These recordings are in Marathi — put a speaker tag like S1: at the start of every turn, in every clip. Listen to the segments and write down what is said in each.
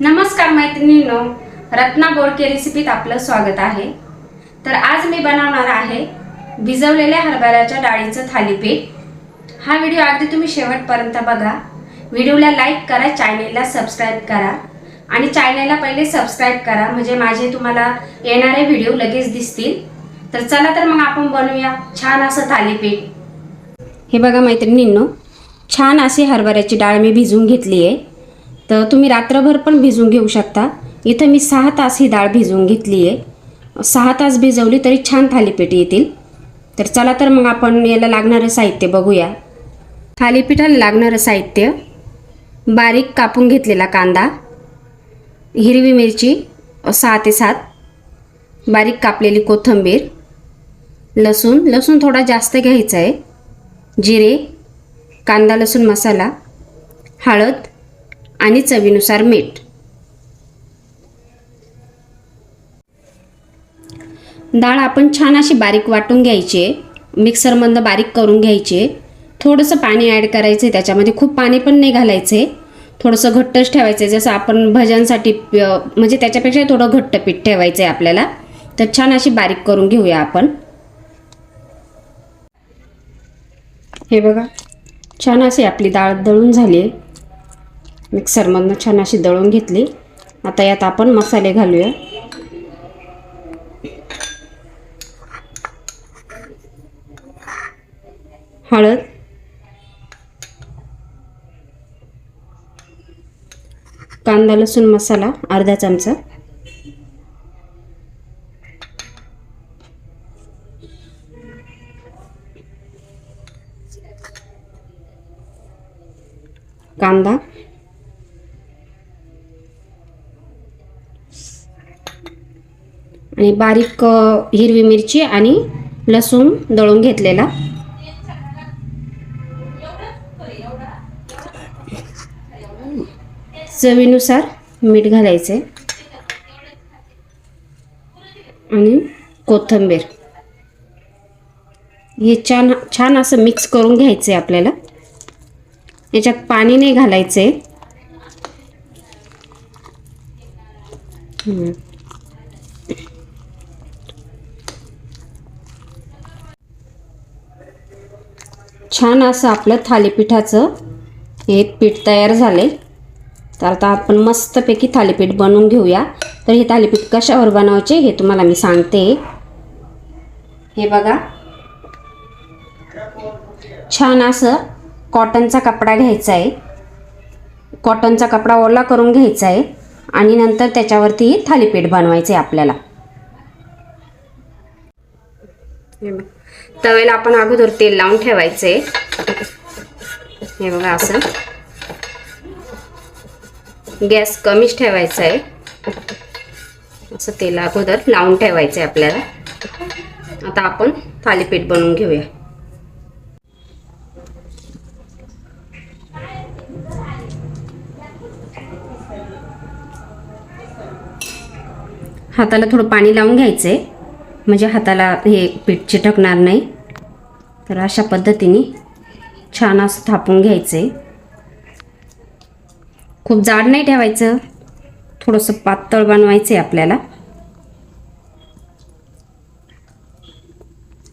S1: नमस्कार मैत्रिणींनो रत्ना बोडके रेसिपीत आपलं स्वागत आहे. तर आज मी बनवणार आहे भिजवलेल्या हरभऱ्याच्या डाळीचं थालीपीठ. हा व्हिडिओ अगदी तुम्ही शेवटपर्यंत बघा. व्हिडिओला लाईक करा चॅनेलला सबस्क्राईब करा. आणि चॅनेलला पहिले सबस्क्राईब करा म्हणजे माझे तुम्हाला येणारे व्हिडिओ लगेच दिसतील. तर चला तर मग आपण बनवूया छान असं थालीपीठ. हे बघा मैत्रिणींनो छान अशी हरभऱ्याची डाळ मी भिजवून घेतली आहे तर तुम्ही रात्रभर पण भिजून घेऊ शकता. इथं मी सहा तास ही डाळ भिजवून घेतली आहे सहा तास भिजवली तरी छान थालीपीठ येतील. तर चला तर मग आपण याला लागणारं साहित्य बघूया. थालीपीठाला लागणारं साहित्य. बारीक कापून घेतलेला कांदा. हिरवी मिरची सहा ते सात. बारीक कापलेली कोथिंबीर. लसूण लसूण थोडा जास्त घ्यायचा आहे जिरे कांदा लसूण मसाला हळद आणि चवीनुसार मीठ. डाळ आपण छान अशी बारीक वाटून घ्यायची आहे. मिक्सरमधनं बारीक करून घ्यायची थोडंसं पाणी ॲड करायचं आहे त्याच्यामध्ये खूप पाणी पण नाही घालायचं आहे. थोडंसं घट्टच ठेवायचं आहे जसं आपण भज्यांसाठी म्हणजे त्याच्यापेक्षा थोडं घट्ट पीठ ठेवायचं आहे आपल्याला. तर छान अशी बारीक करून घेऊया आपण. हे बघा छान अशी आपली डाळ दळून झाली आहे. मिक्सरमधनं छान अशी दळून घेतली. आता यात आपण मसाले घालूया. हळद. कांदा लसूण मसाला अर्धा चमचा. कांदा. आणि बारीक हिरवी मिरची आणि लसूण दळून घेतलेला. चवीनुसार मीठ घालायचे. आणि कोथिंबीर. हे छान छान असं मिक्स करून घ्यायचं आहे आपल्याला. याच्यात पाणी नाही घालायचं. आहे छान असं आपलं थालीपीठाचं हे पीठ तयार झाले तर आता आपण मस्तपैकी थालीपीठ बनवून घेऊया. तर हे थालीपीठ कशावर बनवायचे हे तुम्हाला मी सांगते. हे बघा. छान असं कॉटनचा कपडा घ्यायचा आहे. कॉटनचा कपडा ओला करून घ्यायचा आहे. आणि नंतर त्याच्यावरती थालीपीठ बनवायचं आहे आपल्याला. तव्याला आपण अगोदर तेल लावून ठेवायचे हे बघा असं. गॅस कमीच ठेवायचा आहे असं तेल अगोदर लावून ठेवायचं आहे आपल्याला. आता आपण थालीपीठ बनवून घेऊया. हाताला थोडं पाणी लावून घ्यायचं आहे म्हणजे हाताला हे पीठ चिटकणार नाही. तर अशा पद्धतीने छान असं थापून घ्यायचं आहे खूप जाड नाही ठेवायचं. थोडंसं पातळ बनवायचं आहे आपल्याला.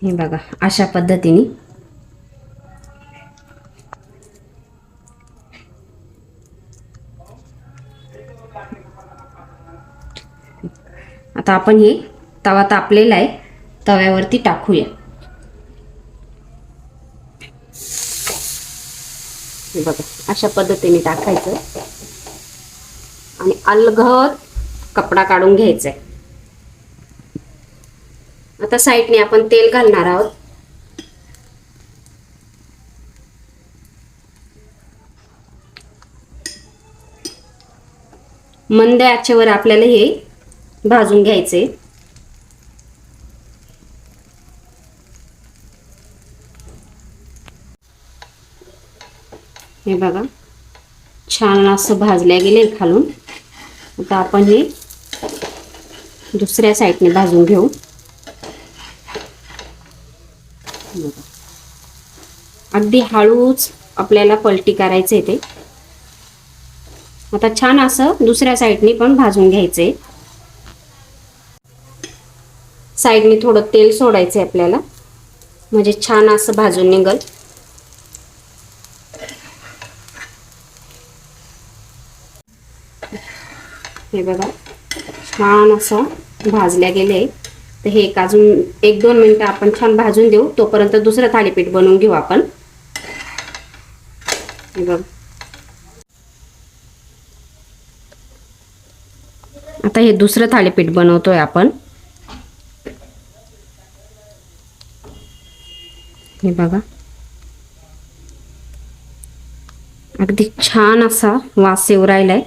S1: हे बघा अशा पद्धतीने. आता आपण हे तवा तापलेला आहे. तव्यावरती टाकूया. बघा अशा पद्धतीने टाकायचं. आणि अलगद कपडा काढून घ्यायचा आहे. आता साईडने आपण तेल घालणार आहोत. मंद आचेवर आपल्याला हे भाजून घ्यायचे. हे बघा. छान असं भाजल्या गेले खालून. आता आपण हे दुसऱ्या साईडने भाजून घेऊ. अगदी हळूच आपल्याला पलटी करायचे ते. आता छान असं दुसऱ्या साईडने पण भाजून घ्यायचे साईडने थोडं तेल सोडायचं आपल्याला. म्हणजे छान असं भाजून निघल. हे बघा छान असं भाजल्या गेले तर हे एक अजून एक दोन मिनटं आपण छान भाजून देऊ. तोपर्यंत दुसरं थालीपीठ बनवून घेऊ आपण. हे बघ. आता हे दुसरं थालीपीठ बनवतोय आपण. हे बघा. अगदी छान असा वास येऊ राहिलाय.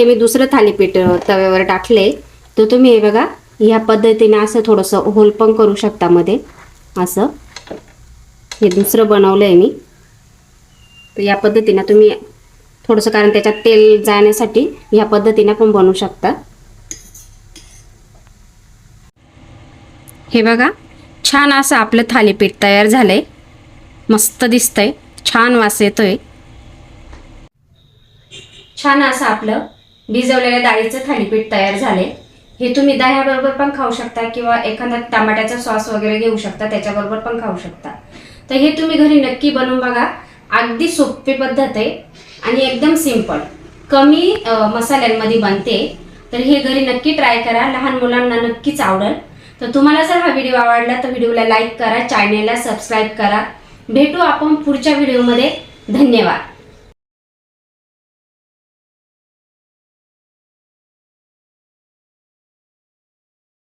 S1: हे मी दुसरं थालीपीठ तव्यावर टाकले. तर तुम्ही हे बघा ह्या पद्धतीने असं थोडंसं होल पण करू शकता मध्ये. असं. हे दुसरं बनवलं आहे मी. तर या पद्धतीनं तुम्ही थोडंसं कारण त्याच्यात तेल जाण्यासाठी ह्या पद्धतीने पण बनवू शकता. हे बघा छान असं आपलं थालीपीठ तयार झालंय. मस्त दिसतंय. छान वास येतोय. छान असं आपलं भिजवलेल्या डाळीचं थालीपीठ तयार झाले. हे तुम्ही दह्याबरोबर पण खाऊ शकता किंवा एखादा टमाट्याचा सॉस वगैरे घेऊ शकता त्याच्याबरोबर पण खाऊ शकता. तर हे तुम्ही घरी नक्की बनवून बघा. अगदी सोपी पद्धत आहे आणि एकदम सिंपल. कमी मसाल्यांमध्ये बनते. तर हे घरी नक्की ट्राय करा. लहान मुलांना नक्कीच आवडेल. तर तुम्हाला जर हा व्हिडिओ आवडला तर व्हिडिओला लाईक करा चॅनेलला सबस्क्राईब करा. भेटू आपण पुढच्या व्हिडिओमध्ये. धन्यवाद.